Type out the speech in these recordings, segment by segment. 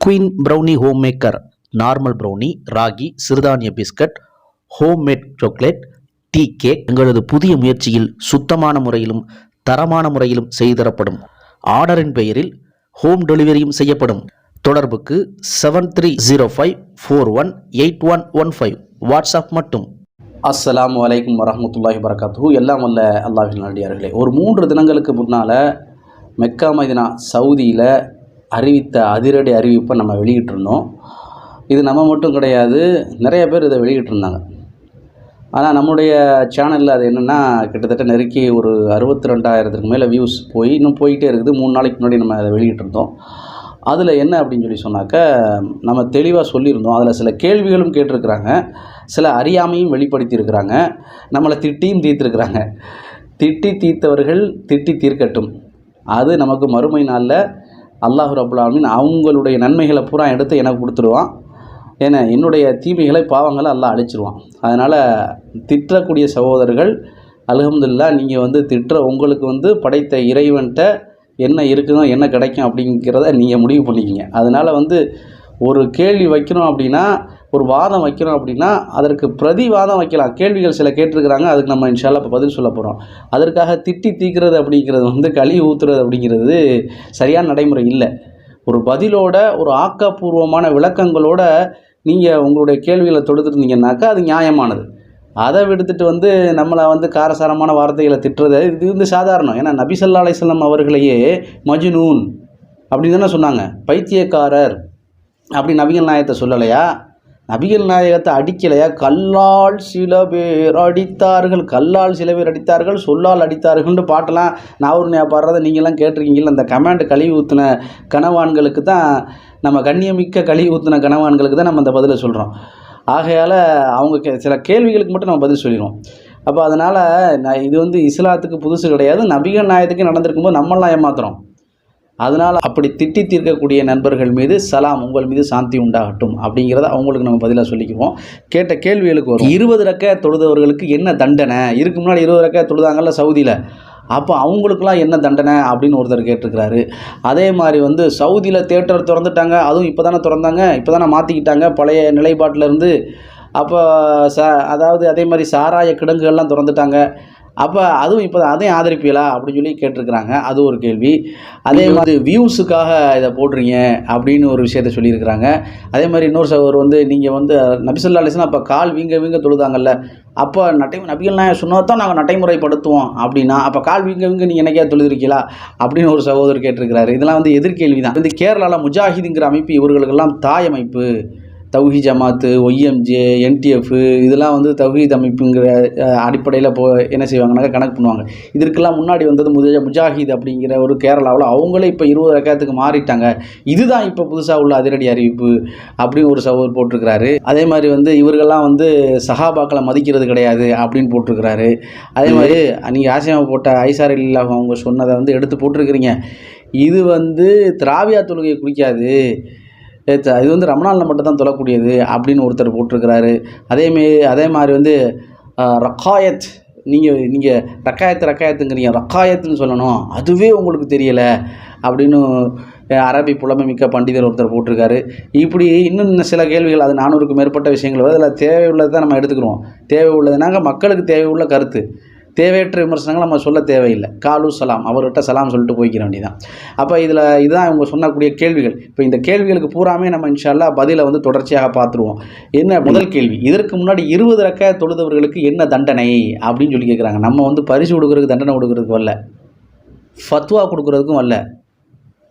Queen brownie home maker normal brownie ragi சிறுதானிய biscuit homemade chocolate tea cake எங்களது புதிய முயற்சியில் சுத்தமான முறையிலும் தரமான முறையிலும் செய்து தரப்படும். ஆர்டரின் பெயரில் ஹோம் டெலிவரியும் செய்யப்படும். தொடர்புக்கு seven three zero five four one eight one one five WhatsApp மட்டும். அஸ்ஸலாமு வலைக்கம் வரமத்துல்லாஹி வரகாத்து எல்லாம் வல்ல அல்லாஹின் நல்லடியார்களே ஒரு மூன்று தினங்களுக்கு முன்னால் மெக்கா மதினா சவுதியில் அறிவித்த அதிரடி அறிவிப்பை நம்ம வெளியிட்டிருந்தோம். இது நம்ம மட்டும் கிடையாது நிறைய பேர் இதை வெளியிட்டிருந்தாங்க. ஆனால் நம்முடைய சேனலில் அது என்னென்னா கிட்டத்தட்ட நெருக்கி ஒரு அறுபத்தி ரெண்டாயிரத்துக்கு மேலே வியூஸ் போய் இன்னும் போயிட்டே இருக்குது. மூணு நாளைக்கு முன்னாடி நம்ம அதை வெளியிட்டிருந்தோம். அதில் என்ன அப்படின்னு சொல்லி சொன்னாக்க நம்ம தெளிவாக சொல்லியிருந்தோம். அதில் சில கேள்விகளும் கேட்டிருக்கிறாங்க. சில அறியாமையும் வெளிப்படுத்தியிருக்கிறாங்க. நம்மளை திட்டியும் தீர்த்துருக்குறாங்க. திட்டி தீர்த்தவர்கள் திட்டி தீர்க்கட்டும். அது நமக்கு மறுமை நாளில் அல்லாஹ் ரபுல்லாமின் அவங்களுடைய நன்மைகளை பூரா எடுத்து எனக்கு கொடுத்துருவான். ஏன்னா என்னுடைய தீமைகளை பாவங்களை எல்லாம் அழிச்சிருவான். அதனால் திட்டக்கூடிய சகோதரர்கள் அலகம்துல்லா நீங்கள் வந்து திட்டுற உங்களுக்கு வந்து படைத்த இறைவன்கிட்ட என்ன இருக்குதோ என்ன கிடைக்கும் அப்படிங்கிறத நீங்கள் முடிவு பண்ணிக்கிங்க. அதனால் வந்து ஒரு கேள்வி வைக்கணும் அப்படின்னா ஒரு வாதம் வைக்கிறோம் அப்படின்னா அதற்கு பிரதிவாதம் வைக்கலாம். கேள்விகள் சில கேட்டிருக்கிறாங்க அதுக்கு நம்ம இன்ஷால்லா இப்போ பதில் சொல்ல போகிறோம் அதற்காக திட்டி தீக்கிறது அப்படிங்கிறது வந்து களி ஊத்துறது அப்படிங்கிறது சரியான நடைமுறை இல்லை. ஒரு பதிலோட ஒரு ஆக்கப்பூர்வமான விளக்கங்களோட நீங்கள் உங்களுடைய கேள்விகளை தொடுத்துருந்தீங்கன்னாக்கா அது நியாயமானது. அதை விடுத்துட்டு வந்து நம்மளை வந்து காரசாரமான வார்த்தைகளை திட்டுறது இது வந்து சாதாரணம். ஏன்னா நபிசல்லா அலிஸ்லாம் அவர்களையே மஜ்னூன் அப்படின்னு தானே சொன்னாங்க. பைத்தியக்காரர். அப்படி நபிகள் நாயத்தை சொல்லலையா? நபிகள் நாயகத்தை அடிக்கலையா? கல்லால் சில பேர் அடித்தார்கள். கல்லால் சில பேர் அடித்தார்கள். சொல்லால் அடித்தார்கள்னு பாட்டெல்லாம் நான் ஒரு பாடுறதை நீங்கள்லாம் கேட்டிருக்கீங்களா அந்த கமாண்ட் கழுவி ஊற்றின கனவான்களுக்கு தான் நம்ம கண்ணியமிக்க கழுவி ஊற்றின கனவான்களுக்கு தான் நம்ம அந்த பதிலை சொல்கிறோம் ஆகையால் அவங்க கே சில கேள்விகளுக்கு மட்டும் நம்ம பதில் சொல்லிடுவோம். அப்போ அதனால் நான் இது வந்து இஸ்லாத்துக்கு புதுசு கிடையாது. நபிகள் நாயகத்துக்கு நடந்திருக்கும்போது நம்மளாம் ஏமாத்துறோம். அதனால் அப்படி திட்டி தீர்க்கக்கூடிய நண்பர்கள் மீது சலாம் உங்கள் மீது சாந்தி உண்டாகட்டும் அப்படிங்கிறத அவங்களுக்கு நம்ம பதிலாக சொல்லிக்குவோம். கேட்ட கேள்விகளுக்கு வரும் இருபது ரக்க தொழுதவர்களுக்கு என்ன தண்டனை? இதுக்கு முன்னாடி இருபது ரக்க தொழுதாங்கல்ல சவுதியில். அப்போ அவங்களுக்குலாம் என்ன தண்டனை அப்படின்னு ஒருத்தர் கேட்டிருக்கிறாரு. அதே மாதிரி வந்து சவுதியில் தேட்டர் திறந்துட்டாங்க அதுவும் இப்போ தானே திறந்தாங்க இப்போ தானே மாற்றிக்கிட்டாங்க பழைய நிலைப்பாட்டிலேருந்து. அப்போ ச அதாவது அதே மாதிரி சாராய கிடங்குகள்லாம் திறந்துட்டாங்க. அப்போ அதுவும் இப்போ அதையும் ஆதரிப்பீங்களா? அப்படின்னு சொல்லி கேட்டிருக்கிறாங்க. அது ஒரு கேள்வி. அதே மாதிரி வியூஸுக்காக இதை போடுறீங்க அப்படின்னு ஒரு விஷயத்த சொல்லியிருக்கிறாங்க. அதே மாதிரி இன்னொரு சகோதரர் வந்து நீங்கள் வந்து நபிசல்லா அலிஸ்லாம் அப்போ கால் வீங்க வீங்க தொழுதாங்கல்ல அப்போ நட்டை நபிகள் நாயகம் சொன்னதை தான் நாங்கள் நடைமுறைப்படுத்துவோம் அப்படின்னா அப்போ கால் வீங்க வீங்க நீங்கள் என்னைக்கா தொழுதிருக்கீங்களா? அப்படின்னு ஒரு சகோதரர் கேட்டிருக்கிறாரு. இதெல்லாம் வந்து எதிர்கேள்வி தான் இந்த கேரளாவில் முஜாஹிதுங்கிற அமைப்பு இவர்களுக்கெல்லாம் தாய் அமைப்பு தௌஹி ஜமாத்து ஒய்எம்ஜே என்டிஎஃப் இதெல்லாம் வந்து தௌஹீத் அமைப்புங்கிற அடிப்படையில் போ என்ன செய்வாங்கனாக்கா கணக்கு பண்ணுவாங்க. இதற்கெல்லாம் முன்னாடி வந்தது முஜ முஜாஹித் அப்படிங்கிற ஒரு கேரளாவில் அவங்களே இப்போ இருபது ரக்கத்துக்கு மாறிட்டாங்க. இதுதான் இப்போ புதுசாக உள்ள அதிரடி அறிவிப்பு அப்படின்னு ஒரு சகோதரர் போட்டிருக்கிறாரு. அதே மாதிரி வந்து இவர்கள்லாம் வந்து சஹாபாக்களை மதிக்கிறது கிடையாது அப்படின்னு போட்டிருக்கிறாரு. அதே மாதிரி நீங்கள் ஆசியாவை போட்ட ஐசார் இல்லா அவங்க சொன்னதை வந்து எடுத்து போட்டிருக்கிறீங்க. இது வந்து திராவியா தொழுகையை குறிக்காது. இது வந்து ரமணானில் மட்டும்தான் தொழக்கூடியது அப்படின்னு ஒருத்தர் போட்டிருக்கிறாரு. அதேமாரி அதே மாதிரி வந்து ரக்காயத் நீங்கள் நீங்கள் ரக்காயத்து ரக்காயத்துங்கிறீங்க. ரக்காயத்துன்னு சொல்லணும். அதுவே உங்களுக்கு தெரியலை அப்படின்னு அரபி புலமை மிக்க பண்டிதர் ஒருத்தர் போட்டிருக்காரு. இப்படி இன்னும் இன்னும் சில கேள்விகள் அது நானூறுக்கும் மேற்பட்ட விஷயங்கள் வருது. அதில் தேவை உள்ளதை தான் நம்ம எடுத்துக்கிறோம். தேவை உள்ளதுனாங்க மக்களுக்கு தேவை உள்ள கருத்து. தேவையற்ற விமர்சனங்கள் நம்ம சொல்ல தேவையில்லை. காலு சலாம். அவர்கிட்ட சலாம் சொல்லிட்டு போய்க்கிற வேண்டியதான் அப்போ இதில் இதுதான் இவங்க சொன்னக்கூடிய கேள்விகள். இப்போ இந்த கேள்விகளுக்கு பூராமே நம்ம இன்ஷால்லா பதிலை வந்து தொடர்ச்சியாக பார்த்துருவோம். என்ன முதல் கேள்வி? இதற்கு முன்னாடி இருபது ரக்க தொழுதவர்களுக்கு என்ன தண்டனை? அப்படின்னு சொல்லி கேட்குறாங்க நம்ம வந்து பரிசு கொடுக்கறதுக்கு தண்டனை கொடுக்கறதுக்கு வரல. ஃபத்வா கொடுக்கறதுக்கும் வரல.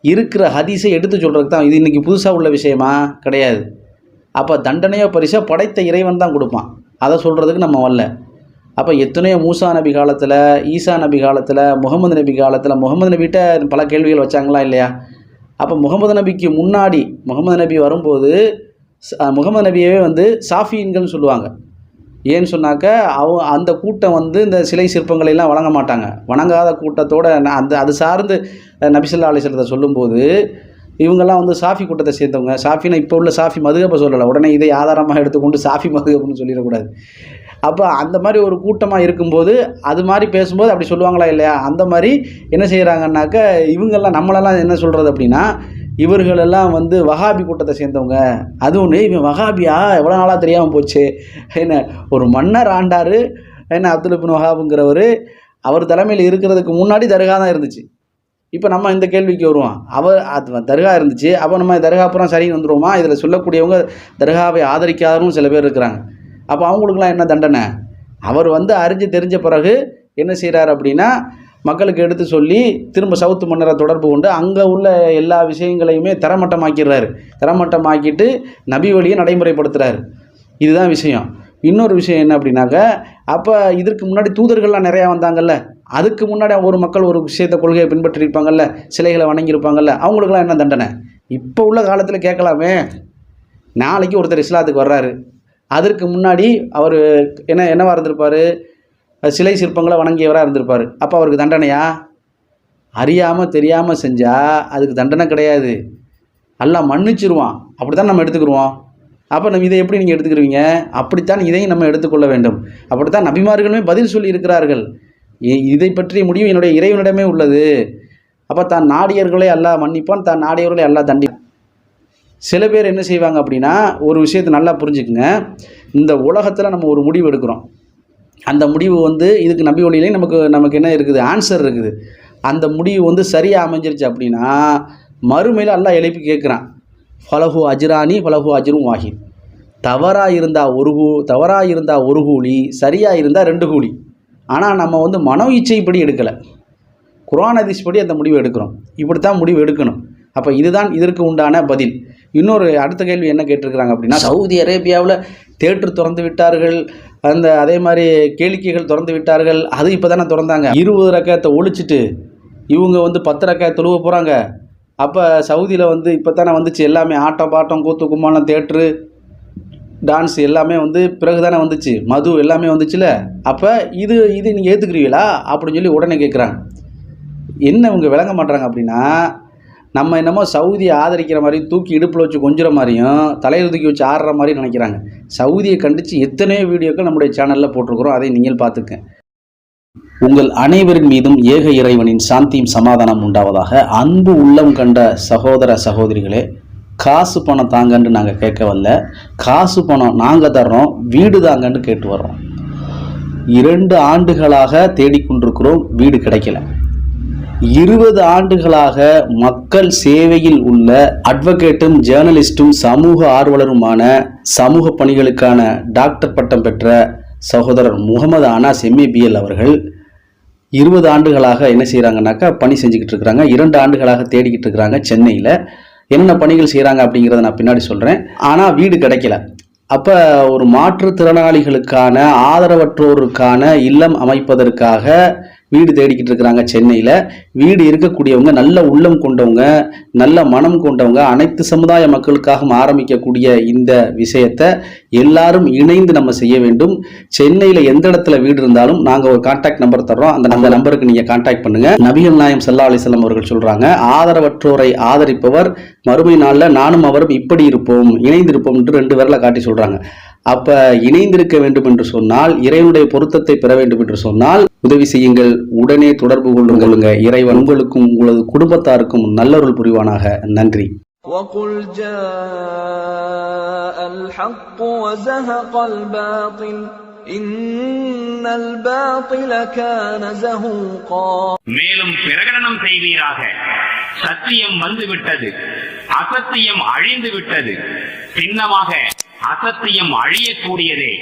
இருக்கிற ஹதீஸை எடுத்து சொல்கிறதுக்கு தான். இது இன்றைக்கி புதுசாக உள்ள விஷயமா? கிடையாது. அப்போ தண்டனையோ பரிசோ படைத்த இறைவன் தான் கொடுப்பான். அதை சொல்கிறதுக்கு நம்ம வரல. அப்போ எத்தனையோ மூசா நபி காலத்தில் ஈசா நபி காலத்தில் முகமது நபி காலத்தில் முகமது நபிகிட்ட பல கேள்விகள் வச்சாங்களா இல்லையா? அப்போ முகமது நபிக்கு முன்னாடி முகமது நபி வரும்போது முகமது நபியவே வந்து சாஃபியன்கள்னு சொல்லுவாங்க. ஏன்னு சொன்னாக்க அவ அந்த கூட்டம் வந்து இந்த சிலை சிற்பங்களை எல்லாம் மாட்டாங்க. வணங்காத கூட்டத்தோட அந்த அது சார்ந்து நபிசல்லா அலிஸ்லத்தை சொல்லும்போது இவங்கெல்லாம் வந்து சாஃபி கூட்டத்தை சேர்ந்தவங்க. சாஃபினா இப்போ உள்ள சாஃபி மதுகப்பை சொல்லலை. உடனே இதை ஆதாரமாக எடுத்துக்கொண்டு சாஃபி மதுகப்புன்னு சொல்லிடக்கூடாது. அப்போ அந்த மாதிரி ஒரு கூட்டமாக இருக்கும்போது அது மாதிரி பேசும்போது அப்படி சொல்லுவாங்களா இல்லையா? அந்த மாதிரி என்ன செய்கிறாங்கன்னாக்க இவங்கெல்லாம் நம்மளெல்லாம் என்ன சொல்கிறது அப்படின்னா இவர்களெல்லாம் வந்து வகாபி கூட்டத்தை சேர்ந்தவங்க. அது ஒன்று இவன் வகாபியா எவ்வளோ நாளாக தெரியாமல் போச்சு. என்ன ஒரு மன்னர் ஆண்டார். என்ன அப்துல் பின் வஹாபுங்கிறவர் அவர் தலைமையில் இருக்கிறதுக்கு முன்னாடி தர்கா தான் இருந்துச்சு. இப்போ நம்ம இந்த கேள்விக்கு வருவோம். அவர் அது தர்கா இருந்துச்சு. அப்போ நம்ம தர்கா அப்புறம் சரின்னு வந்துடுவோமா இதில் சொல்லக்கூடியவங்க தர்காவை ஆதரிக்காதவரும் சில பேர் இருக்கிறாங்க. அப்போ அவங்களுக்குலாம் என்ன தண்டனை? அவர் வந்து அறிஞ்சு தெரிஞ்ச பிறகு என்ன செய்கிறார் அப்படின்னா மக்களுக்கு எடுத்து சொல்லி திரும்ப சவுத்து மன்னரை தொடர்பு கொண்டு அங்கே உள்ள எல்லா விஷயங்களையுமே தரமட்டமாக்கிடுறாரு. தரமட்டமாக்கிட்டு நபி வழியை நடைமுறைப்படுத்துகிறாரு இதுதான் விஷயம். இன்னொரு விஷயம் என்ன அப்படின்னாக்க அப்போ இதற்கு முன்னாடி தூதர்கள்லாம் நிறையா வந்தாங்கல்ல? அதுக்கு முன்னாடி ஒரு மக்கள் ஒரு விஷயத்தை கொள்கையை பின்பற்றிருப்பாங்கல்ல? சிலைகளை வணங்கியிருப்பாங்கல்ல? அவங்களுக்குலாம் என்ன தண்டனை? இப்போ உள்ள காலத்தில் கேட்கலாமே. நாளைக்கு ஒருத்தர் இஸ்லாத்துக்கு வர்றாரு. அதற்கு முன்னாடி அவர் என்ன என்னவாக இருந்திருப்பார்? சிலை சிற்பங்களை வணங்கியவராக இருந்திருப்பார். அப்போ அவருக்கு தண்டனையா? அறியாமல் தெரியாமல் செஞ்சால் அதுக்கு தண்டனை கிடையாது. எல்லாம் மன்னிச்சிருவான். அப்படி தான் நம்ம எடுத்துக்கிருவோம். அப்போ நம்ம இதை எப்படி நீங்கள் எடுத்துக்கிறீங்க அப்படித்தான் இதையும் நம்ம எடுத்துக்கொள்ள வேண்டும். அப்படித்தான் நபிமார்களுமே பதில் சொல்லி இருக்கிறார்கள். இதை பற்றிய முடிவு என்னுடைய இறைவனிடமே உள்ளது. அப்போ தான் நாடியர்களை எல்லாம் மன்னிப்பான் தான் நாடியவர்களை அல்லாஹ் தண்டி சில பேர் என்ன செய்வாங்க அப்படின்னா ஒரு விஷயத்தை நல்லா புரிஞ்சுக்குங்க. இந்த உலகத்தில் நம்ம ஒரு முடிவு எடுக்கிறோம். அந்த முடிவு வந்து இதுக்கு நம்பி வழியிலையும் நமக்கு நமக்கு என்ன இருக்குது? ஆன்சர் இருக்குது. அந்த முடிவு வந்து சரியாக அமைஞ்சிருச்சு அப்படின்னா மறுமையில் எல்லாம் எழுப்பி கேட்குறான். ஃபலஹு அஜ்ரானி ஃபலஹு அஜிரும் வாஹித். தவறாக இருந்தால் ஒரு கூ தவறாக இருந்தால் ஒரு கூலி சரியாக இருந்தால் ரெண்டு கூலி. ஆனால் நம்ம வந்து மனோ இச்சைப்படி எடுக்கலை. குரான் ஹதீஸ் படி அந்த முடிவு எடுக்கிறோம். இப்படி தான் முடிவு எடுக்கணும். அப்போ இதுதான் இதற்கு உண்டான பதில். இன்னொரு அடுத்த கேள்வி என்ன கேட்டிருக்கிறாங்க அப்படின்னா சவுதி அரேபியாவில் தேட்டர் திறந்து விட்டார்கள் அந்த அதே மாதிரி கேளிக்கைகள் திறந்து விட்டார்கள் அது இப்போ தானே திறந்தாங்க. இருபது ரக்கத்தை ஒழிச்சிட்டு இவங்க வந்து பத்து ரக்காய தொழுவ போகிறாங்க அப்போ சவுதியில் வந்து இப்போ தானே வந்துச்சு எல்லாமே ஆட்டம் பாட்டம் கூத்து கும்மாளம் தேட்ரு டான்ஸ் எல்லாமே வந்து பிறகு தானே வந்துச்சு. மது எல்லாமே வந்துச்சுல. அப்போ இது இது நீங்கள் ஏற்றுக்கிறீங்களா அப்படின்னு சொல்லி உடனே கேட்குறாங்க என்ன இவங்க விளங்க மாட்றாங்க அப்படின்னா நம்ம என்னமோ சவுதியை ஆதரிக்கிற மாதிரி தூக்கி இடுப்பில் வச்சு கொஞ்சுற மாதிரியும் தலையில் தூக்கி வச்சு ஆடுற மாதிரி நினைக்கிறாங்க. சவுதியை கண்டித்து எத்தனையோ வீடியோக்கள் நம்முடைய சேனலில் போட்டிருக்கிறோம். அதை நீங்கள் பார்த்துக்க. உங்கள் அனைவரின் மீதும் ஏக இறைவனின் சாந்தியும் சமாதானம் உண்டாவதாக அன்பு உள்ளம் கண்ட சகோதர சகோதரிகளே காசு பணம் தாங்கன்னு நாங்கள் கேட்க வரல. காசு பணம் நாங்கள் தர்றோம் வீடு தாங்கன்னு கேட்டு வர்றோம். இரண்டு ஆண்டுகளாக தேடிக்கொண்டிருக்கிறோம் வீடு கிடைக்கல. இருபது ஆண்டுகளாக மக்கள் சேவையில் உள்ள அட்வொகேட்டும் ஜேர்னலிஸ்டும் சமூக ஆர்வலருமான சமூக பணிகளுக்கான டாக்டர் பட்டம் பெற்ற சகோதரர் முகமது அனாஸ் எம்ஏபிஎல் அவர்கள் இருபது ஆண்டுகளாக என்ன செய்கிறாங்கனாக்கா பணி செஞ்சுக்கிட்டு இருக்கிறாங்க இரண்டு ஆண்டுகளாக தேடிக்கிட்டு இருக்கிறாங்க சென்னையில். என்னென்ன பணிகள் செய்கிறாங்க அப்படிங்கிறத நான் பின்னாடி சொல்கிறேன் ஆனால் வீடு கிடைக்கல. அப்போ ஒரு மாற்றுத்திறனாளிகளுக்கான ஆதரவற்றோருக்கான இல்லம் அமைப்பதற்காக வீடு தேடிக்கிட்டு இருக்கிறாங்க சென்னையில். வீடு இருக்கக்கூடியவங்க நல்ல உள்ளம் கொண்டவங்க நல்ல மனம் கொண்டவங்க அனைத்து சமுதாய மக்களுக்காகவும் ஆரம்பிக்கக்கூடிய இந்த விஷயத்தை எல்லாரும் இணைந்து நம்ம செய்ய வேண்டும். சென்னையில் எந்த இடத்துல வீடு இருந்தாலும் நாங்கள் ஒரு கான்டாக்ட் நம்பர் தர்றோம். அந்த அந்த நம்பருக்கு நீங்கள் கான்டாக்ட் பண்ணுங்க. நபிகள் நாயம் சல்லா அலிசல்லாம் அவர்கள் சொல்றாங்க ஆதரவற்றோரை ஆதரிப்பவர் மறுமை நாளில் நானும் அவரும் இப்படி இருப்போம் இணைந்திருப்போம் என்று ரெண்டு பேரில் காட்டி சொல்றாங்க. அப்ப இணைந்திருக்க வேண்டும் என்று சொன்னால் இறைவனுடைய பொருத்தத்தை பெற வேண்டும் என்று சொன்னால் உதவி செய்யுங்கள் உடனே தொடர்பு கொள்ளுங்கள். இறைவன் உங்களுக்கும் உங்களது குடும்பத்தாருக்கும் நல்லொருள் புரிவானாக. நன்றி. وقل جاء الحق وزهق الباطل إن الباطل كان زهوقا மேலும் பிரகடனம் செய்வீராக சத்தியம் வந்துவிட்டது அசத்தியம் அழிந்து விட்டது சின்னமாக அசத்தியம் அழியக்கூடியதே